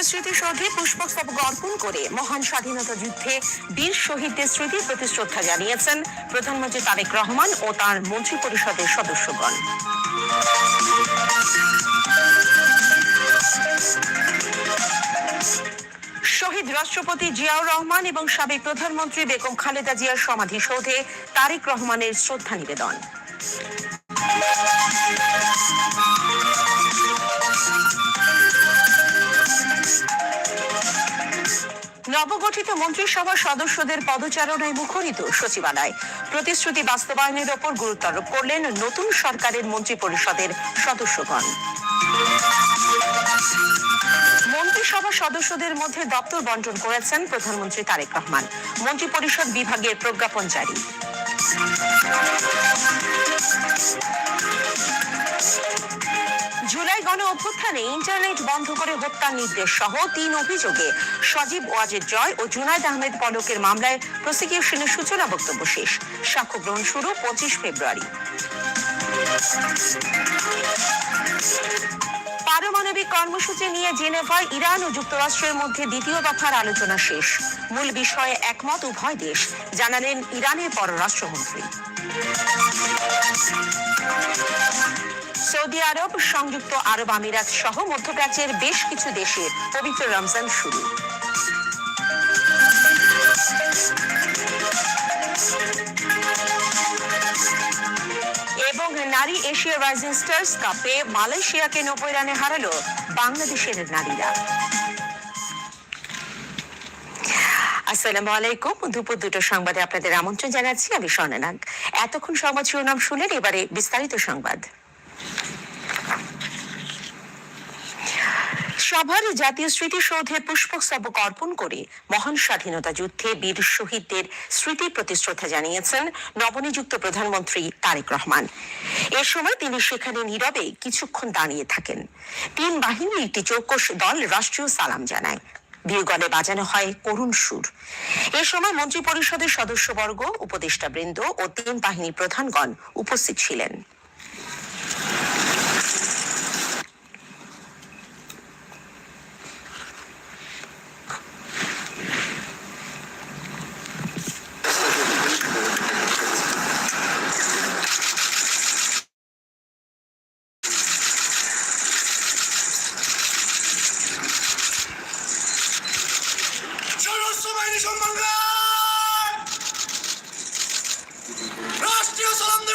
জাতীয় স্মৃতিসৌধে পুষ্পস্তবক অর্পণ করে মহান স্বাধীনতা যুদ্ধে বীর শহীদদের স্মৃতির প্রতি শ্রদ্ধা জানিয়েছেন প্রধানমন্ত্রী তারেক রহমান ও তার মন্ত্রী পরিষদের সদস্যগণ। শহীদ রাষ্ট্রপতি জিয়াউর রহমান এবং সাবেক প্রধানমন্ত্রী বেগম খালেদা জিয়ার সমাধিসৌধে তারেক রহমানের শ্রদ্ধা নিবেদন। নবগঠিত মন্ত্রিসভার সদস্যদের পদচারণায় মুখরিত সচিবালয়। প্রতিশ্রুতি বাস্তবায়নের ওপর গুরুত্ব আরোপ করলেন নতুন সরকারের মন্ত্রী পরিষদের সদস্যগণ। মন্ত্রিসভা সদস্যদের মধ্যে দপ্তর বন্টন করেছেন প্রধানমন্ত্রী তারেক রহমান। মন্ত্রী পরিষদ বিভাগের প্রজ্ঞাপন জারি। জুলাই গণ অভ্যুত্থানে ইন্টারনেট বন্ধ করে হত্যার নির্দেশ সহ তিন অভিযোগে সজীব ওয়াজেদ জয় ও জুনায়দ আহমেদ পলকের মামলায় প্রসিকিউশনের সূচনা বক্তব্য শেষ। সাক্ষ্য গ্রহণ শুরু পঁচিশ ফেব্রুয়ারি। পারমাণবিক কর্মসূচি নিয়ে জেনেভায় ইরান ও যুক্তরাষ্ট্রের মধ্যে দ্বিতীয় দফার আলোচনা শেষ। মূল বিষয়ে একমত উভয় দেশ, জানালেন ইরানের পররাষ্ট্রমন্ত্রী। সৌদি আরব, সংযুক্ত আরব আমিরাত সহ মধ্যপ্রাচ্যের বেশ কিছু দেশে পবিত্র রমজান শুরু। এবং নারী এশিয়া রাইজিং স্টার্স কাপে মালয়েশিয়াকে নব্বই রানে হারালো বাংলাদেশের নারীরা। আসসালামু আলাইকুম। দুপুর দুটো সংবাদে আপনাদের আমন্ত্রণ জানাচ্ছি, আমি স্বর্ণনাগ। এতক্ষণ সংবাদ শিরোনাম শুনলেন, এবারে বিস্তারিত সংবাদ। সভার জাতীয় স্মৃতিসৌধে পুষ্পস্তবক অর্পণ করে মহান স্বাধীনতা যুদ্ধে বীর শহীদদের স্মৃতি প্রতি শ্রদ্ধা জানিয়েছেন নবনিযুক্ত প্রধানমন্ত্রী তারেক রহমান। এ সময় তিনি সেখানে নীরবে কিছুক্ষণ দাঁড়িয়ে থাকেন। তিন বাহিনীর একটি চৌকস দল রাষ্ট্রীয় সালাম জানায়। বীরগণে বাজানো হয় করুণ সুর। এ সময় মন্ত্রী পরিষদের সদস্যবর্গ উপদেষ্টা বৃন্দ ও তিন বাহিনী প্রধানগণ উপস্থিত ছিলেন। রাষ্ট্রীয়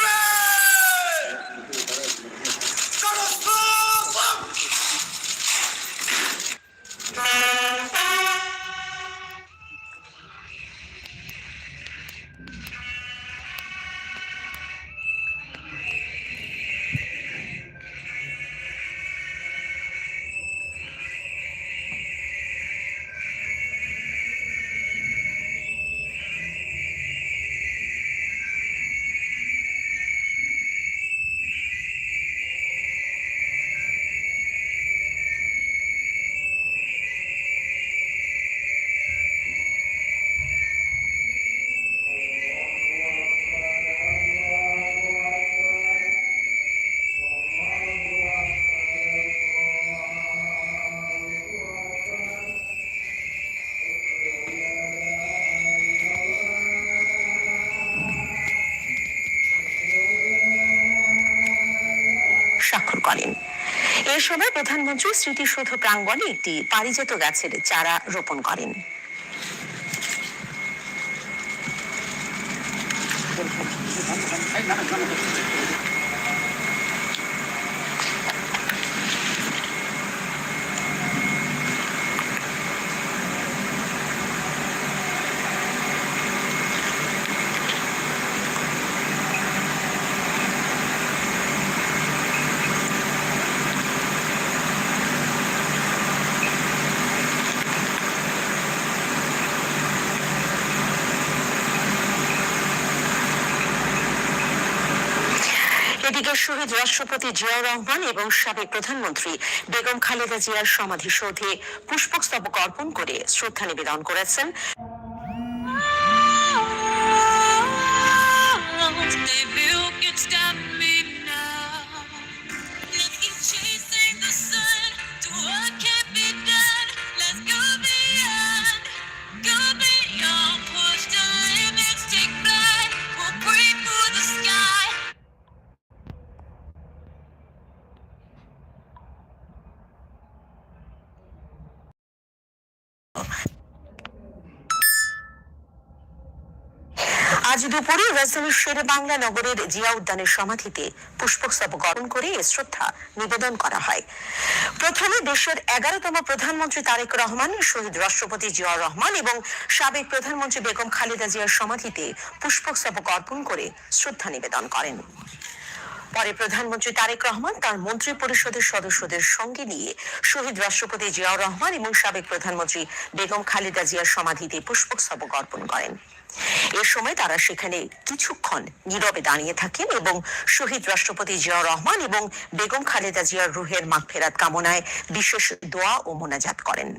স্বাক্ষর করেন। এ সময় প্রধানমন্ত্রী স্মৃতিসৌধ প্রাঙ্গণে একটি পারিজাত গাছের চারা রোপণ করেন। এদিকে শহীদ রাষ্ট্রপতি জিয়াউর রহমান এবং সাবেক প্রধানমন্ত্রী বেগম খালেদা জিয়ার সমাধি সমাধিসৌধে পুষ্পস্তবক অর্পণ করে শ্রদ্ধা নিবেদন করেছেন। আজ দুপুরে রাজধানীর শেরে বাংলা নগরের জিয়া উদ্যানের সমাধিতে পুষ্পস্তবক অর্পণ করে এ শ্রদ্ধা নিবেদন করা হয়। প্রথমে দেশের এগারোতম প্রধানমন্ত্রী তারেক রহমান, শহীদ রাষ্ট্রপতি জিয়াউর রহমান এবং সাবেক প্রধানমন্ত্রী বেগম খালেদা জিয়ার সমাধিতে পুষ্পস্তবক অর্পণ করে শ্রদ্ধা নিবেদন করেন। পরে প্রধানমন্ত্রী তারেক রহমান তার মন্ত্রী পরিষদের সদস্যদের সঙ্গে নিয়ে শহীদ রাষ্ট্রপতি জিয়াউর রহমান এবং সাবেক প্রধানমন্ত্রী বেগম খালেদা জিয়ার সমাধিতে পুষ্পস্তবক অর্পণ করেন। এ সময় তারা সেখানে কিছুক্ষণ নীরবে দাঁড়িয়ে থাকেন এবং শহীদ রাষ্ট্রপতি জিয়া রহমান এবং বেগম খালেদা জিয়ার রুহের মাগফেরাত কামনায় বিশেষ দোয়া ও মোনাজাত করেন।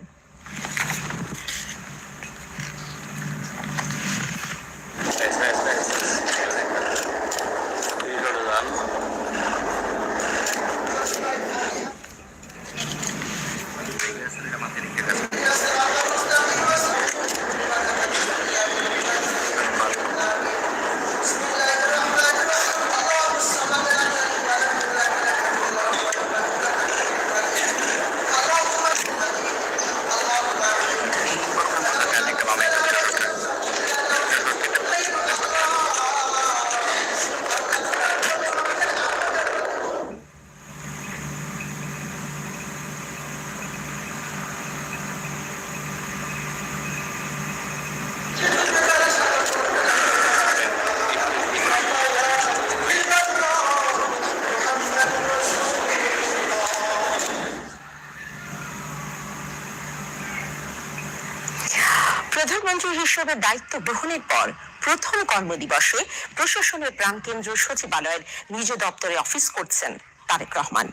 প্রধানমন্ত্রী দায়িত্ব গ্রহণের পর প্রথম কর্মদিবসে প্রশাসনের প্রাণ কেন্দ্র সচিবালয়ের নিজ দপ্তরে অফিস করছেন তারেক রহমান।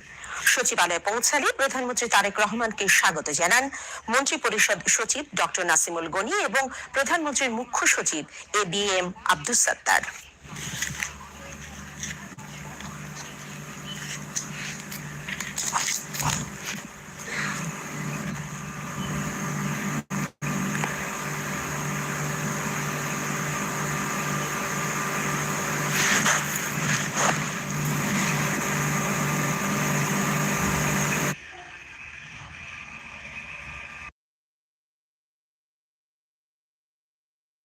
সচিবালয়ে পৌঁছালে প্রধানমন্ত্রী তারেক রহমানকে স্বাগত জানান মন্ত্রী পরিষদ সচিব ডক্টর নাসিমুল গনি এবং প্রধানমন্ত্রীর মুখ্য সচিব A B M Abdus Sattar.